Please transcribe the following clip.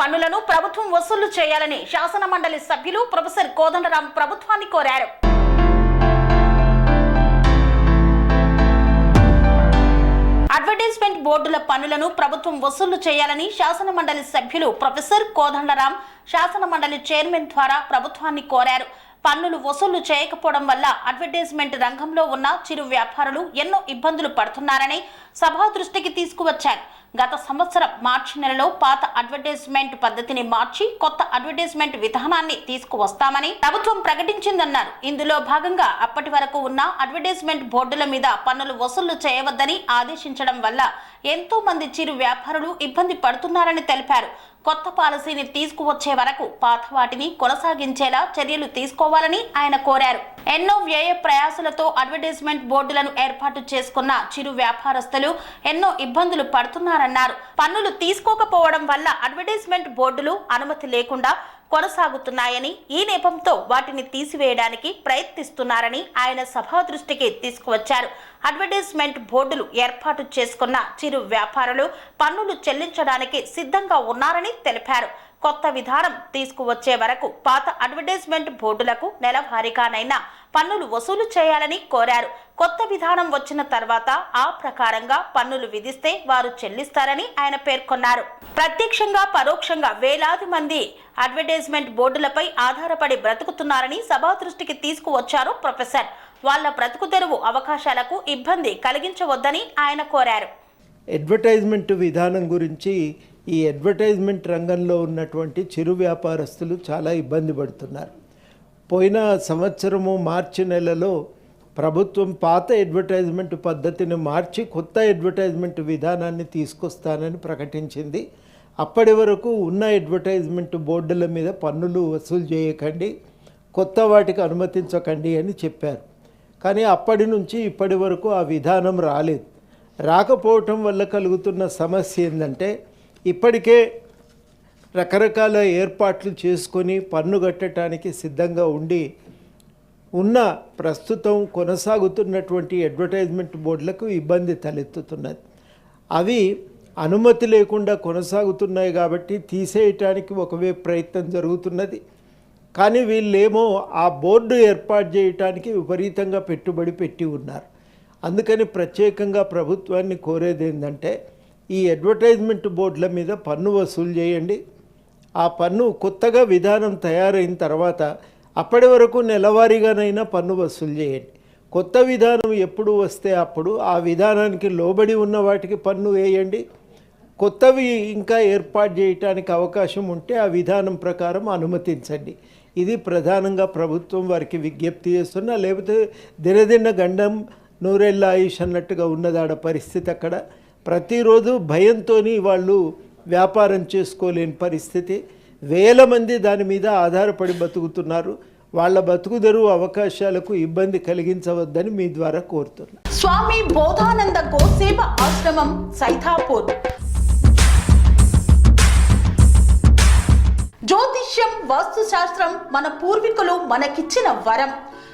పన్నులను ప్రభుత్వం వసూలు చేయాలని శాసన మండలి సభ్యులు ప్రొఫెసర్ కోదండరాం ప్రభుత్వాన్ని కోరారు. అడ్వర్టైజ్మెంట్ బోర్డుల పన్నులను ప్రభుత్వం వసూలు చేయాలని శాసన మండలి సభ్యులు ప్రొఫెసర్ కోదండరాం శాసన మండలి చైర్మన్ ద్వారా ప్రభుత్వాన్ని కోరారు. పన్నులు వసూలు చేయకపోవడం వల్ల అడ్వర్టైజ్మెంట్ రంగంలో ఉన్న చిరు వ్యాపారులు ఎన్నో ఇబ్బందులు పడుతున్నారని సభా దృష్టికి తీసుకువచ్చారు. గత సంవత్సరం మార్చి నెలలో పాత అడ్వర్టైజ్మెంట్ పద్ధతిని మార్చి కొత్త అడ్వర్టైజ్మెంట్ విధానాన్ని తీసుకువస్తామని ప్రభుత్వం ప్రకటించిందన్నారు. ఇందులో భాగంగా అప్పటి వరకు ఉన్న అడ్వర్టైజ్మెంట్ బోర్డుల మీద పన్నులు వసూలు చేయవద్దని ఆదేశించడం వల్ల ఎంతో మంది చిరు వ్యాపారులు ఇబ్బంది పడుతున్నారని తెలిపారు. కొత్త పాలసీని తీసుకువచ్చే వరకు పాత వాటిని కొనసాగించేలా చర్యలు తీసుకోవాలని ఆయన కోరారు. ఎన్నో వ్యయ ప్రయాసలతో అడ్వర్టైజ్మెంట్ బోర్డులను ఏర్పాటు చేసుకున్న చిరు వ్యాపారస్తులు ఎన్నో ఇబ్బందులు పడుతున్నారన్నారు. పన్నులు తీసుకోకపోవడం వల్ల అడ్వర్టైజ్మెంట్ బోర్డులు అనుమతి లేకుండా కొనసాగుతున్నాయని ఈ నేపంతో వాటిని తీసివేయడానికి ప్రయత్నిస్తున్నారని ఆయన సభా దృష్టికి తీసుకువచ్చారు. అడ్వర్టైజ్మెంట్ బోర్డులు ఏర్పాటు చేసుకున్న చిరు వ్యాపారులు పన్నులు చెల్లించడానికి సిద్ధంగా ఉన్నారని తెలిపారు. కొత్త విధానం తీసుకువచ్చే వరకు పాత అడ్వర్టైజ్మెంట్ బోర్డులకు నెలవారీగానైనా పన్నులు వసూలు చేయాలని కోరారు. కొత్త విధానం వచ్చిన తర్వాత ఆ ప్రకారంగా పన్నులు విధిస్తే వారు చెల్లిస్తారని ఆయన పేర్కొన్నారు. ప్రత్యక్షంగా పరోక్షంగా వేలాది మంది అడ్వర్టైజ్మెంట్ బోర్డులపై ఆధారపడి బ్రతుకుతున్నారని సభా దృష్టికి తీసుకువచ్చారు ప్రొఫెసర్. వాళ్ళ బ్రతుకు తెరువు అవకాశాలకు ఇబ్బంది కలిగించవద్దని ఆయన కోరారు. అడ్వర్టైజ్మెంట్ విధానం గురించి ఈ అడ్వర్టైజ్మెంట్ రంగంలో ఉన్నటువంటి చిరు వ్యాపారస్తులు చాలా ఇబ్బంది పడుతున్నారు. పోయిన సంవత్సరము మార్చి నెలలో ప్రభుత్వం పాత అడ్వర్టైజ్మెంట్ పద్ధతిని మార్చి కొత్త అడ్వర్టైజ్మెంట్ విధానాన్ని తీసుకొస్తానని ప్రకటించింది. అప్పటి వరకు ఉన్న అడ్వర్టైజ్మెంట్ బోర్డుల మీద పన్నులు వసూలు చేయకండి కొత్త వాటికి అనుమతించకండి అని చెప్పారు. కానీ అప్పటి నుంచి ఇప్పటి వరకు ఆ విధానం రాలేదు. రాకపోవటం వల్ల కలుగుతున్న సమస్య ఏంటంటే ఇప్పటికే రకరకాల ఏర్పాట్లు చేసుకొని పన్ను కట్టడానికి సిద్ధంగా ఉండి ఉన్న ప్రస్తుతం కొనసాగుతున్నటువంటి అడ్వర్టైజ్మెంట్ బోర్డులకు ఇబ్బంది తలెత్తుతున్నది. అవి అనుమతి లేకుండా కొనసాగుతున్నాయి కాబట్టి తీసేయటానికి ఒకవైపు ప్రయత్నం జరుగుతున్నది. కానీ వీళ్ళేమో ఆ బోర్డు ఏర్పాటు చేయటానికి విపరీతంగా పెట్టుబడి పెట్టి ఉన్నారు. అందుకని ప్రత్యేకంగా ప్రభుత్వాన్ని కోరేది ఏంటంటే ఈ అడ్వర్టైజ్మెంట్ బోర్డుల మీద పన్ను వసూలు చేయండి. ఆ పన్ను కొత్తగా విధానం తయారైన తర్వాత అప్పటి వరకు నెలవారీగానైనా పన్ను వసూలు చేయండి. కొత్త విధానం ఎప్పుడు వస్తే అప్పుడు ఆ విధానానికి లోబడి ఉన్న వాటికి పన్ను వేయండి. కొత్తవి ఇంకా ఏర్పాటు చేయటానికి అవకాశం ఉంటే ఆ విధానం ప్రకారం అనుమతించండి. ఇది ప్రధానంగా ప్రభుత్వం వారికి విజ్ఞప్తి చేస్తున్నా లేకపోతే దినదిన గండం నూరెళ్ళ ఆయుష్ అన్నట్టుగా ఉన్నదాడ పరిస్థితి అక్కడ. ప్రతిరోజు భయంతో వాళ్ళు వ్యాపారం చేసుకోలేని పరిస్థితి. వేల మంది దాని మీద ఆధారపడి బతుకుతున్నారు. వాళ్ళ బతుకుదెరువు అవకాశాలకు ఇబ్బంది కలిగించవద్దని మీ ద్వారా కోరుతున్నా. స్వామి బోధానంద గోసేవ ఆశ్రమం సైథాపూర్ జ్యోతిష్యం వాస్తు శాస్త్రం మన పూర్వీకులు మనకిచ్చిన వరం.